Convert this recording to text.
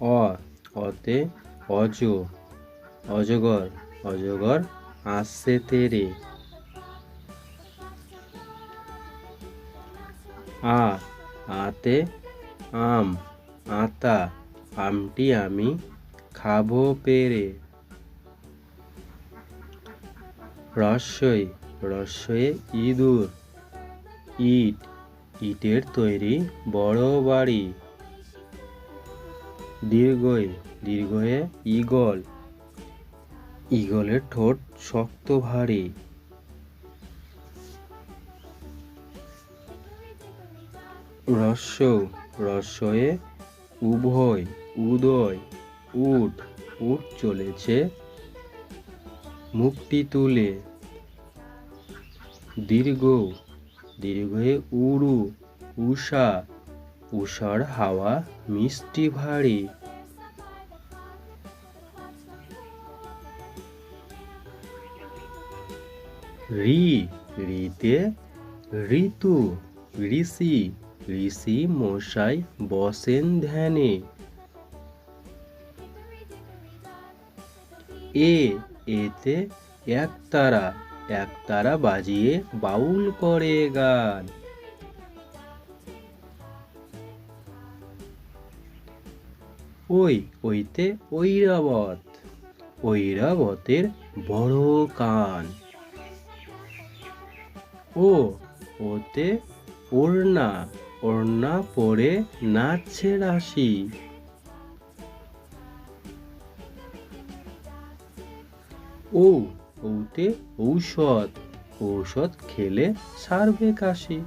অ, অতে অজ, অজগর অজগর আসছে তেরে। আ, আতে আম, আতা, আমটি আমি খাব পেরে। রস্যই রস্যয়ে ইঁদুর, ইট, ইটের তৈরি বড় বাড়ি। দীর্ঘই, দীর্ঘয়ে ঈগল। ঈগলের ঠোঁট শক্ত ভারী। রস্য, রস্যয়ে উভয়, উদয়, উঠ উঠ চলেছে মুখটি তুলে। দীর্ঘ, দীর্ঘয়ে উড়ু, উষা উষার হাওয়া মিষ্টি ভারী। রি, রিতে ঋতু, ঋষি ঋষি মশাই বসেন ধ্যানে। এ, এতে একতারা একতারা বাজিয়ে বাউল করে গান। ওই ওইতে ঐরাবত, ঐরাবতের বড় কান। ও, ওতে ওড়না ওড়না পরে নাচছে রাশি। ও, ওতে ঔষধ ঔষধ খেলে সারবে কাশি।